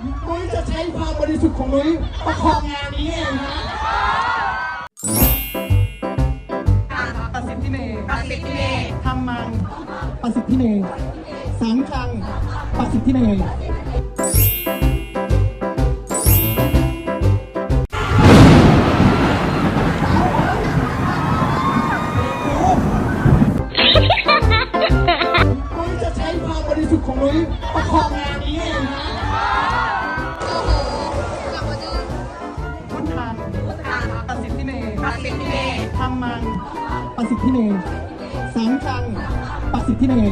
นุ้ยจะใช้ความบริสุทธิ์ของนุ้ยประคองงานนี้เองนะประสิทธิเมย์ประสิทธิเมย์ทำมังประสิทธิเนยสังคังประสิทธิเนยนุ้ยจะใช้ความบริสุทธิ์ของนุ้ยประคองงาน สิทธิเนยสังคังประสิทธิเนย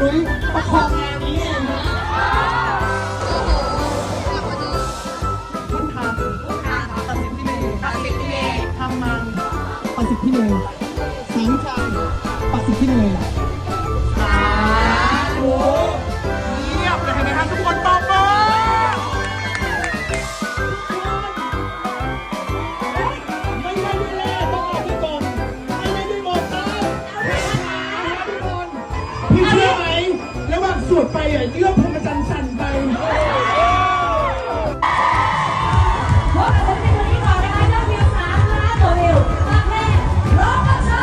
นุ้ยประคองงานนี้เองนะพุทธังประสิทธิเมย์ประสิทธิเมย์ทำมังประสิทธิเนยสังคังประสิทธิเนยสาธุเงียบเลยเห็นไหมฮะทุกคนตอบเบอร์ไม่ได้ด้วยแร่ต้องเอาด้วยกลไม่ได้ด้วยมนต์ต้องเอาด้วยกลพี่เชื่อ สวดไปอะเยื่อพรหมจันทร์สั่นไป พบกับคนที่คนนี้ก่อนนะคะยอดวิวสามล้านตัววิวประเทศโรบชา